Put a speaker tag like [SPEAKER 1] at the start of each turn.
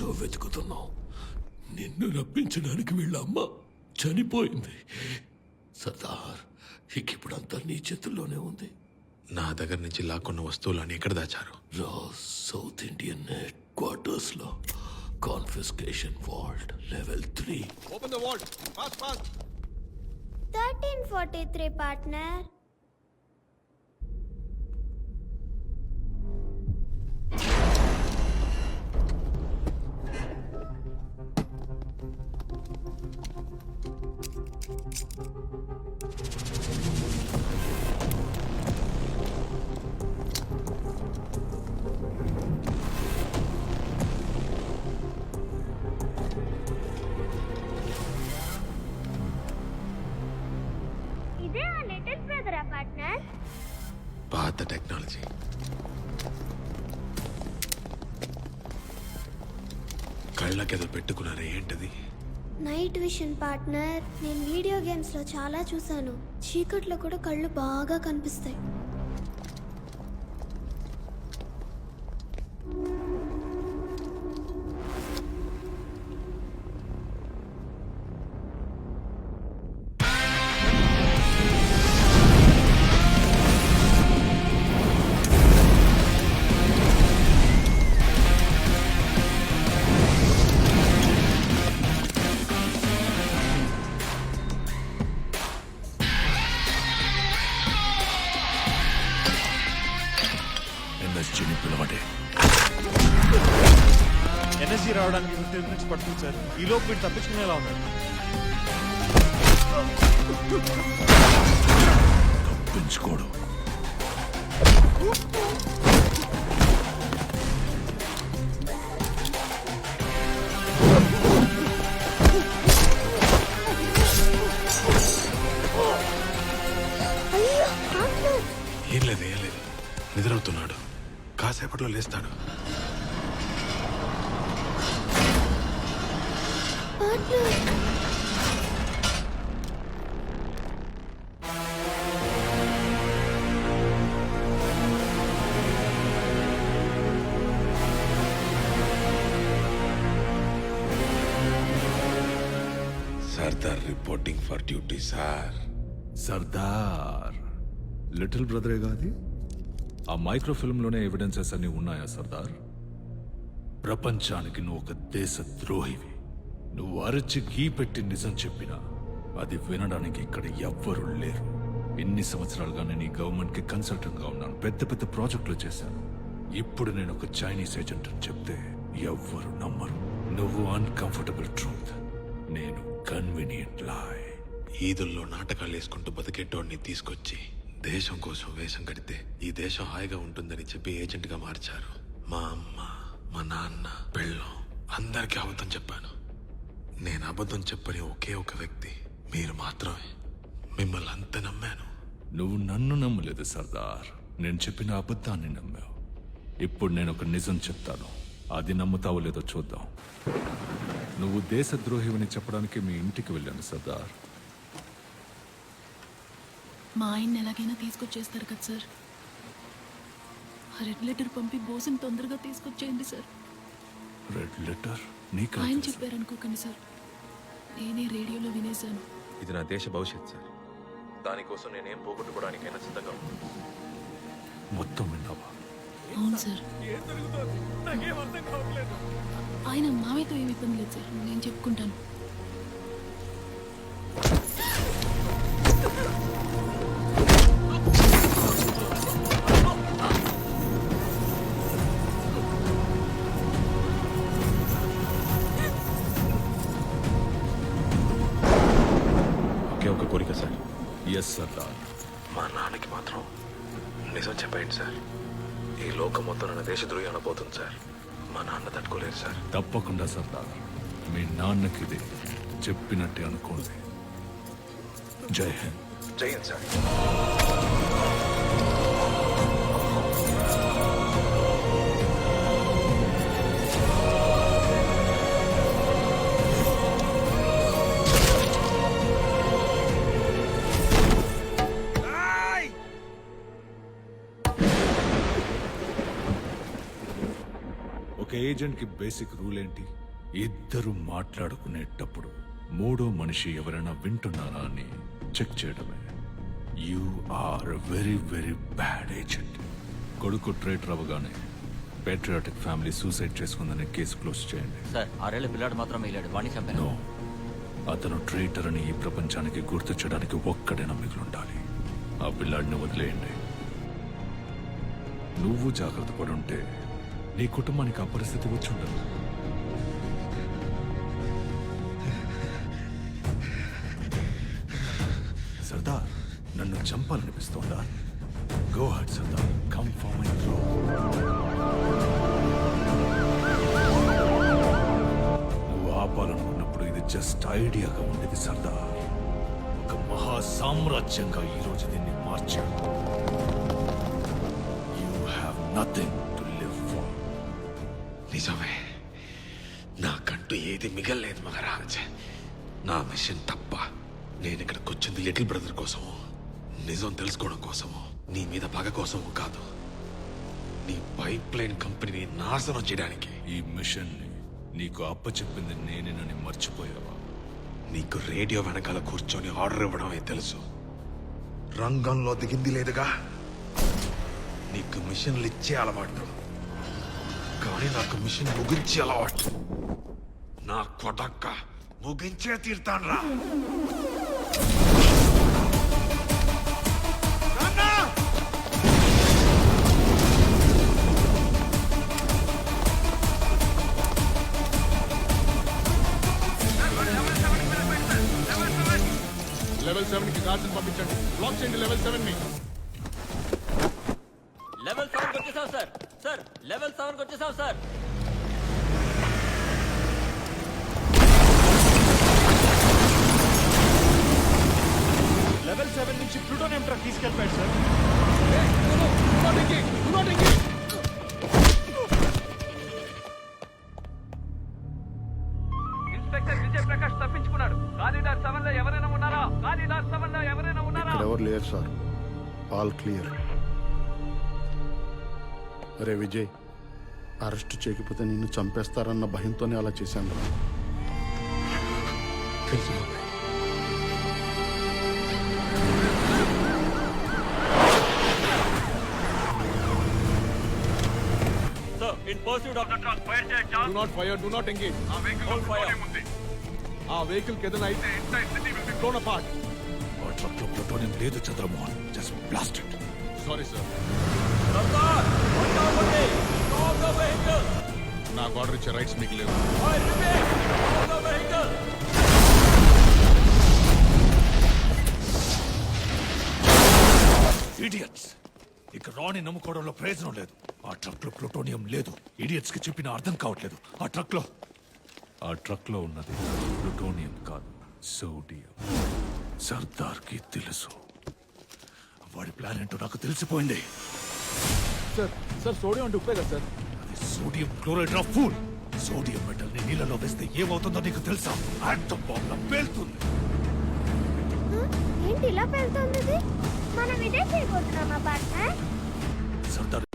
[SPEAKER 1] నుంచో వెతుకుతున్నాం నిన్ను రప్పించడానికి వీళ్ళ అమ్మ చనిపోయింది సర్దార్ ఇక ఇప్పుడంతా నీ చేతుల్లోనే ఉంది
[SPEAKER 2] నా దగ్గర నుంచి లాక్కున్న వస్తువులని ఎక్కడ దాచారు
[SPEAKER 1] సౌత్ ఇండియన్ హెడ్ క్వార్టర్స్లో confiscation vault level three
[SPEAKER 3] Open the vault. Fast, fast.
[SPEAKER 4] 1343 partner.
[SPEAKER 2] కళ్ళకేదో పెట్టుకున్నారా ఏంటది?
[SPEAKER 4] నైట్ విషన్ పార్ట్నర్ నేను వీడియో గేమ్స్లో చాలా చూసాను చీకట్లో కూడా కళ్ళు బాగా కనిపిస్తాయి.
[SPEAKER 3] ఎనర్జీ రావడానికి ఫిఫ్టీన్ మినిట్స్ పడుతుంది సార్. ఈ లోపు వీడు తప్పించుకునేలా ఉన్నాడు.
[SPEAKER 1] తప్పించుకోడు.
[SPEAKER 2] ఏం లేదు ఏం లేదు. నిద్రవుతున్నాడు కాసేపట్లో లేస్తాడు. Sardar reporting for duty sir
[SPEAKER 5] Sardar little బ్రదరే కాది ఆ మైక్రో ఫిల్మ్లోనే ఎవిడెన్సెస్ అన్నీ ఉన్నాయా సర్దార్ ప్రపంచానికి నువ్వు ఒక దేశ ద్రోహివి నువ్వు అరచి గీ పెట్టి నిజం చెప్పినా అది వినడానికి ఇక్కడ ఎవ్వరూ లేరు. ఎన్ని సంవత్సరాలుగా నేను ఈ గవర్నమెంట్కి కన్సల్టెంట్గా ఉన్నాను. పెద్ద పెద్ద ప్రాజెక్టులు చేశాను. ఇప్పుడు నేను ఒక చైనీస్ ఏజెంట్ అని చెప్తే ఎవ్వరు నమ్మరు. నువ్వు అన్కంఫర్టబుల్ ట్రూత్ నేను కన్వీనియంట్ లాయ్
[SPEAKER 2] ఈదుల్లో నాటకాలు వేసుకుంటూ బతికేటోడిని తీసుకొచ్చి దేశం కోసం వేషం కడితే ఈ దేశం హాయిగా ఉంటుందని చెప్పి ఏజెంట్గా మార్చారు. మా అమ్మ మా నాన్న పెళ్ళం అందరికీ అబద్ధం చెప్పాను. నేను అబద్ధం చెప్పని ఒకే ఒక వ్యక్తి. మీరు మాత్రమే. మిమ్మల్ని అంత నమ్మాను.
[SPEAKER 5] నువ్వు నన్ను నమ్మలేదు సర్దార్. నేను చెప్పిన అబద్ధాన్ని నమ్మావు. ఇప్పుడు నేను ఒక నిజం చెప్తాను. అది నమ్ముతావో లేదో చూద్దాం. నువ్వు దేశద్రోహివని చెప్పడానికి మీ ఇంటికి వెళ్ళాను సర్దార్.
[SPEAKER 6] మా ఆయన్ని ఎలాగైనా తీసుకొచ్చేస్తారు కదా సార్. ఆ రెడ్ లెటర్ పంపి బోసుని తొందరగా తీసుకొచ్చేయండి సార్.
[SPEAKER 5] Red letter? నీకు
[SPEAKER 6] ఆయన చెప్పారనుకోకండి సార్. నేనే రేడియోలో వినేశాను.
[SPEAKER 7] ఇది నా దేశ భవిష్యత్ సార్. దానికోసం నేనేం పోగొట్టుకోవడానికైనా సిద్ధంగా ఉన్నాను
[SPEAKER 5] మొత్తం విన్నావా?
[SPEAKER 6] అవును సార్. ఆయన మావయ్యతో ఏమి ఇబ్బంది లేదు సార్. నేను చెప్పుకుంటాను.
[SPEAKER 5] సర్దార్.
[SPEAKER 2] మా నాన్నకి మాత్రం నిజం చెప్పండి సార్. ఈ లోకం మొత్తం నన్ను దేశద్రోహి అనబోతుంది సార్. మా నాన్న తట్టుకోలేరు సార్.
[SPEAKER 5] తప్పకుండా సర్దార్. మీ నాన్నకి ఇది చెప్పినట్టే అనుకోండి. జై హింద్.
[SPEAKER 7] జయంత్ సార్.
[SPEAKER 5] ఒక ఏజెంట్కి బేసిక్ రూల్ ఏంటి ఇద్దరు మాట్లాడుకునేటప్పుడు మూడో మనిషి ఎవరైనా వింటున్నారా అని చెక్ చేయడమే. You are very very bad agent. కొడుకు ట్రేటర్ అవ్వగానే పేట్రియాటిక్ ఫ్యామిలీ సూసైడ్ చేసుకుందని కేసు క్లోజ్ చేయండి.
[SPEAKER 8] సార్ పిల్లాడు మాత్రం వెళ్ళాడు చంపాను.
[SPEAKER 5] అతను ట్రేటర్ అని ఈ ప్రపంచానికి గుర్తు చేయడానికి ఒక్కడైనా మిగిలుండాలి. ఆ పిల్లాడిని వదిలేయండి. నువ్వు జాగ్రత్త పడి ఉంటే నీ కుటుంబానికి ఆ పరిస్థితి వచ్చి ఉండదు. సర్దార్ నన్ను చంపాలనిపిస్తోందా? Go ahead Sardar. Come for my throw నువ్వు ఆపాలనుకున్నప్పుడు ఇది జస్ట్ ఐడియాగా ఉండేది సర్దార్. ఒక మహా సామ్రాజ్యంగా ఈ రోజు దీన్ని మార్చాడు యూ హ్యావ్ నథింగ్
[SPEAKER 2] నిజమే. నాకంటూ ఏది మిగల్లేదు మహారాజ్. నా మిషన్ తప్ప నేను ఇక్కడికి వచ్చింది లిటిల్ బ్రదర్ కోసము నిజం తెలుసుకోవడం కోసము నీ మీద పగ కోసము కాదు. నీ పైప్ లైన్ కంపెనీని నాశనం చేయడానికి
[SPEAKER 5] ఈ మిషన్ని నీకు అప్పచెప్పింది నేనేనని మర్చిపోయావా?
[SPEAKER 2] నీకు రేడియో వెనకాల కూర్చొని ఆర్డర్ ఇవ్వడమే తెలుసు. రంగంలో దిగింది లేదుగా? నీకు మిషన్లు ఇచ్చే అలవాటు. కానీ నాకు మిషన్ ముగించి అలవాటు. నా కొడక్క ముగించే తీర్తాన్రా.
[SPEAKER 3] లెవెల్ సెవెన్కి గార్డ్స్ పంపించండి. బ్లాక్ చేయండి లెవెల్ సెవెన్ని.
[SPEAKER 8] లెవెల్ సెవెన్ వచ్చేసాం సార్. లెవెల్ సెవెన్
[SPEAKER 3] నుంచి ప్లూటోనియం ట్రక్ తీసుకెళ్ళిపోయాడు సార్.
[SPEAKER 9] ఇన్స్పెక్టర్ విజయ్ ప్రకాష్ తప్పించుకున్నాడు. గాలిదార్ సెవెన్లో ఎవరైనా ఉన్నారా? గాలిదార్ సెవెన్లో ఎవరైనా ఉన్నారా?
[SPEAKER 10] ఎవరు లేరు సార్? All clear. అరే విజయ్. అరెస్ట్ చేయకపోతే నిన్ను చంపేస్తారన్న భయంతోనే అలా చేశాను రా
[SPEAKER 2] తెలుసు బాబాయ్.
[SPEAKER 9] ఆ వెహికల్
[SPEAKER 8] fire.
[SPEAKER 3] ఆ వెహికల్ ఏదైనా అయితే
[SPEAKER 5] ట్రక్లో ప్లూటోనియం లేదు Chandramohan. Just blasted
[SPEAKER 3] sorry sir
[SPEAKER 8] అవ్వండి స్టాప్ ద వెహికల్
[SPEAKER 3] నాకు ఆర్డర్ ఇచ్చే రైట్స్ మీకు లేవు.
[SPEAKER 8] I repeat stop the vehicle
[SPEAKER 5] idiots ఇక రాణి నమ్ముకోవడంలో ప్రయోజనం లేదు. ఆ ట్రక్లో ప్లూటోనియం లేదు. ఇడియట్స్కి చెప్పిన అర్థం కావట్లేదు. ఆ ట్రక్లో ఆ ట్రక్లో ఉన్నది ప్లూటోనియం కాదు సోడియం సర్దార్కి తెలుసు. వాడి ప్లాన్ ఏంటో నాకు తెలిసిపోయింది.
[SPEAKER 3] సార్ సార్ సోడియం అంటే ఉప్పే కదా సార్?
[SPEAKER 5] అది sodium chloride of full. Sodium మెటల్ని నీళ్ళలో వేస్తే ఏమవుతుందో నీకు తెలుసా? ఆటం బాంబ్ పేలుతుంది?
[SPEAKER 4] ఏంటి ఇలా పెళ్తుంది మనం ఇదే చేయబోతున్నామా పార్ట్నర్
[SPEAKER 5] సర్దార్